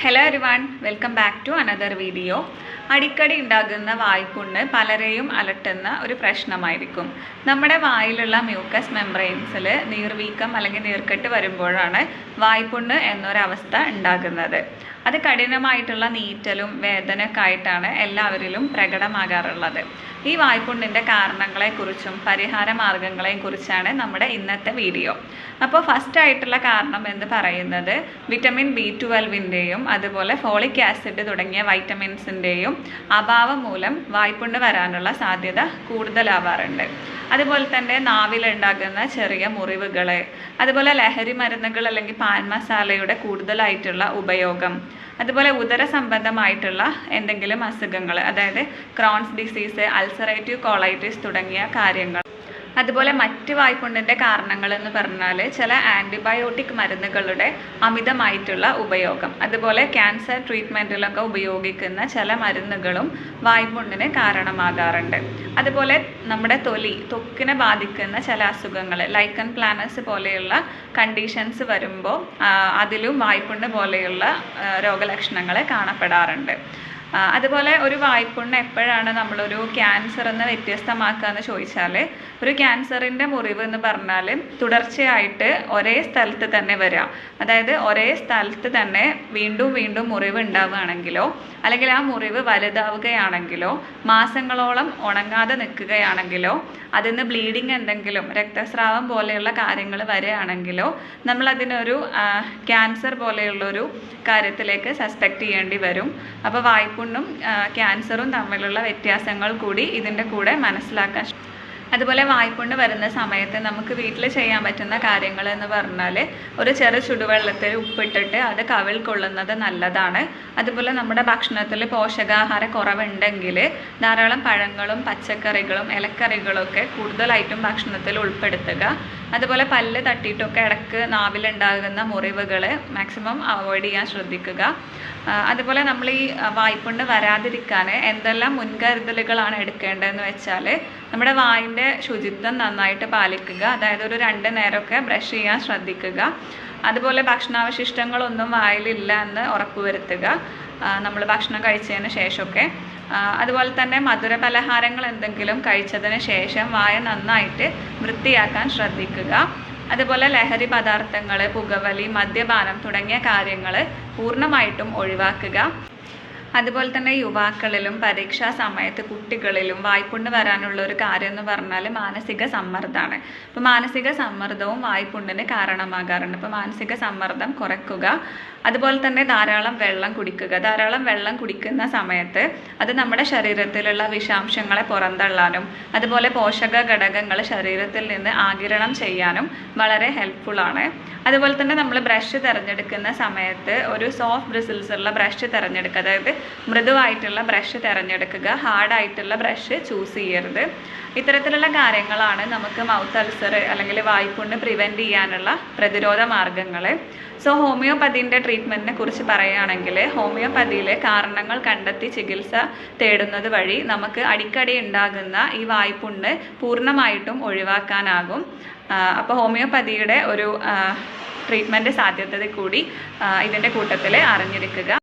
Hello everyone welcome back to another video അടിക്കടി ഉണ്ടാകുന്ന വായ്പുണ്ണ് പലരെയും അലട്ടുന്ന ഒരു പ്രശ്നമായിരിക്കും. നമ്മുടെ വായിലുള്ള മ്യൂക്കസ് മെംബ്രെയിൻസിൽ നീർവീക്കം അല്ലെങ്കിൽ നീർക്കെട്ട് വരുമ്പോഴാണ് വായ്പുണ്ണ് എന്നൊരവസ്ഥ ഉണ്ടാകുന്നത്. അത് കഠിനമായിട്ടുള്ള നീറ്റലും വേദനയൊക്കെ ആയിട്ടാണ് എല്ലാവരിലും പ്രകടമാകാറുള്ളത്. ഈ വായ്പുണ്ണിന്റെ കാരണങ്ങളെക്കുറിച്ചും പരിഹാര മാർഗങ്ങളെയും കുറിച്ചാണ് നമ്മുടെ ഇന്നത്തെ വീഡിയോ. അപ്പോൾ ഫസ്റ്റ് ആയിട്ടുള്ള കാരണം എന്ന് പറയുന്നത് വിറ്റമിൻ ബി ട്വൽവിന്റെയും അതുപോലെ ഫോളിക് ആസിഡ് തുടങ്ങിയ വൈറ്റമിൻസിന്റെയും അഭാവം മൂലം വായ്പുണ്ണ് വരാനുള്ള സാധ്യത കൂടുതലാവാറുണ്ട്. അതുപോലെ തന്നെ നാവിലുണ്ടാകുന്ന ചെറിയ മുറിവുകൾ അതുപോലെ ലഹരി മരുന്നുകൾ അല്ലെങ്കിൽ പാൻ മസാലയുടെ കൂടുതലായിട്ടുള്ള ഉപയോഗം അതുപോലെ ഉദര സംബന്ധമായിട്ടുള്ള എന്തെങ്കിലും അസുഖങ്ങൾ അതായത് ക്രോൺസ് ഡിസീസ് അൾസറേറ്റീവ് കോളൈറ്റിസ് തുടങ്ങിയ കാര്യങ്ങൾ. അതുപോലെ മറ്റ് വായ്പുണ്ണിന്റെ കാരണങ്ങൾ എന്ന് പറഞ്ഞാൽ ചില ആന്റിബയോട്ടിക് മരുന്നുകളുടെ അമിതമായിട്ടുള്ള ഉപയോഗം. അതുപോലെ ക്യാൻസർ ട്രീറ്റ്മെന്റിലൊക്കെ ഉപയോഗിക്കുന്ന ചില മരുന്നുകളും വായ്പുണ്ണിന് കാരണമാകാറുണ്ട്. അതുപോലെ നമ്മുടെ തൊലി ത്വക്കിനെ ബാധിക്കുന്ന ചില അസുഖങ്ങൾ ലൈക്കൻ പ്ലാനസ് പോലെയുള്ള കണ്ടീഷൻസ് വരുമ്പോൾ അതിലും വായ്പുണ്ണ് പോലെയുള്ള രോഗലക്ഷണങ്ങൾ കാണപ്പെടാറുണ്ട്. അതുപോലെ ഒരു വായ്പുണ്ണ് എപ്പോഴാണ് നമ്മളൊരു ക്യാൻസർ എന്ന് വ്യത്യസ്തമാക്കുക എന്ന് ചോദിച്ചാൽ ഒരു ക്യാൻസറിന്റെ മുറിവ് എന്ന് പറഞ്ഞാൽ തുടർച്ചയായിട്ട് ഒരേ സ്ഥലത്ത് തന്നെ വരിക അതായത് ഒരേ സ്ഥലത്ത് തന്നെ വീണ്ടും വീണ്ടും മുറിവ് ഉണ്ടാവുകയാണെങ്കിലോ അല്ലെങ്കിൽ ആ മുറിവ് വലുതാവുകയാണെങ്കിലോ മാസങ്ങളോളം ഉണങ്ങാതെ നിൽക്കുകയാണെങ്കിലോ അതിൽ നിന്ന് ബ്ലീഡിങ് എന്തെങ്കിലും രക്തസ്രാവം പോലെയുള്ള കാര്യങ്ങൾ വരികയാണെങ്കിലോ നമ്മളതിനൊരു ക്യാൻസർ പോലെയുള്ളൊരു കാര്യത്തിലേക്ക് സസ്പെക്റ്റ് ചെയ്യേണ്ടി വരും. അപ്പോൾ വായ്പുണ്ണും ആ, ക്യാൻസറും തമ്മിലുള്ള വ്യത്യാസങ്ങൾ കൂടി ഇതിന്റെ കൂടെ മനസ്സിലാക്കാൻ. അതുപോലെ വായ്പുണ്ണ് വരുന്ന സമയത്ത് നമുക്ക് വീട്ടിൽ ചെയ്യാൻ പറ്റുന്ന കാര്യങ്ങൾ എന്ന് പറഞ്ഞാൽ ഒരു ചെറു ചുടുവെള്ളത്തിൽ ഉപ്പിട്ടിട്ട് അത് കവിൾ കൊള്ളുന്നത് നല്ലതാണ്. അതുപോലെ നമ്മുടെ ഭക്ഷണത്തിൽ പോഷകാഹാര കുറവുണ്ടെങ്കിൽ ധാരാളം പഴങ്ങളും പച്ചക്കറികളും ഇലക്കറികളും ഒക്കെ കൂടുതലായിട്ടും ഭക്ഷണത്തിൽ ഉൾപ്പെടുത്തുക. അതുപോലെ പല്ല് തട്ടിയിട്ടൊക്കെ ഇടയ്ക്ക് നാവിലുണ്ടാകുന്ന മുറിവുകൾ മാക്സിമം അവോയ്ഡ് ചെയ്യാൻ ശ്രദ്ധിക്കുക. അതുപോലെ നമ്മൾ ഈ ആ, വായ്പുണ്ണ് വരാതിരിക്കാൻ എന്തെല്ലാം മുൻകരുതലുകളാണ് എടുക്കേണ്ടതെന്ന് വെച്ചാൽ നമ്മുടെ വായിന്റെ ശുചിത്വം നന്നായിട്ട് പാലിക്കുക. അതായത് ഒരു രണ്ട് നേരമൊക്കെ ബ്രഷ് ചെയ്യാൻ ശ്രദ്ധിക്കുക. അതുപോലെ ഭക്ഷണാവശിഷ്ടങ്ങളൊന്നും വായിലില്ല എന്ന് ഉറപ്പുവരുത്തുക നമ്മൾ ഭക്ഷണം കഴിച്ചതിന് ശേഷമൊക്കെ. അതുപോലെ തന്നെ മധുര പലഹാരങ്ങൾ എന്തെങ്കിലും കഴിച്ചതിന് ശേഷം വായ നന്നായിട്ട് വൃത്തിയാക്കാൻ ശ്രദ്ധിക്കുക. അതുപോലെ ലഹരി പദാർത്ഥങ്ങൾ പുകവലി മദ്യപാനം തുടങ്ങിയ കാര്യങ്ങൾ പൂർണമായിട്ടും ഒഴിവാക്കുക. അതുപോലെ തന്നെ യുവാക്കളിലും പരീക്ഷാ സമയത്ത് കുട്ടികളിലും വായ്പുണ്ണ് വരാനുള്ള ഒരു കാര്യം എന്ന് പറഞ്ഞാൽ മാനസിക സമ്മർദ്ദമാണ് അപ്പോൾ മാനസിക സമ്മർദ്ദവും വായ്പുണ്ണിന് കാരണമാകാറുണ്ട്. അപ്പോൾ മാനസിക സമ്മർദ്ദം കുറയ്ക്കുക അതുപോലെ തന്നെ ധാരാളം വെള്ളം കുടിക്കുക. ധാരാളം വെള്ളം കുടിക്കുന്ന സമയത്ത് അത് നമ്മുടെ ശരീരത്തിലുള്ള വിഷാംശങ്ങളെ പുറന്തള്ളാനും അതുപോലെ പോഷക ഘടകങ്ങൾ ശരീരത്തിൽ നിന്ന് ആഗിരണം ചെയ്യാനും വളരെ ഹെൽപ്ഫുൾ ആണ്. അതുപോലെ തന്നെ നമ്മൾ ബ്രഷ് തിരഞ്ഞെടുക്കുന്ന സമയത്ത് ഒരു സോഫ്റ്റ് ബ്രിസിൽസ് ഉള്ള ബ്രഷ് തിരഞ്ഞെടുക്കുക. അതായത് മൃദുവായിട്ടുള്ള ബ്രഷ് തിരഞ്ഞെടുക്കുക. ഹാർഡായിട്ടുള്ള ബ്രഷ് ചൂസ് ചെയ്യരുത്. ഇത്തരത്തിലുള്ള കാര്യങ്ങളാണ് നമുക്ക് മൗത്ത് അൾസർ അല്ലെങ്കിൽ വായ്പുണ്ണ് പ്രിവെന്റ് ചെയ്യാനുള്ള പ്രതിരോധ മാർഗങ്ങൾ സോ ഹോമിയോപ്പതിന്റെ ട്രീറ്റ്മെന്റിനെ കുറിച്ച് പറയുകയാണെങ്കിൽ ഹോമിയോപ്പതിയിലെ കാരണങ്ങൾ കണ്ടെത്തി ചികിത്സ തേടുന്നത് വഴി നമുക്ക് അടിക്കടി ഉണ്ടാകുന്ന ഈ വായ്പുണ്ണ് പൂർണമായിട്ടും ഒഴിവാക്കാനാകും. അപ്പോൾ ഹോമിയോപ്പതിയുടെ ഒരു ട്രീറ്റ്മെന്റ് സാധ്യത കൂടി ഇതിന്റെ കൂട്ടത്തിൽ അറിഞ്ഞിരിക്കുക.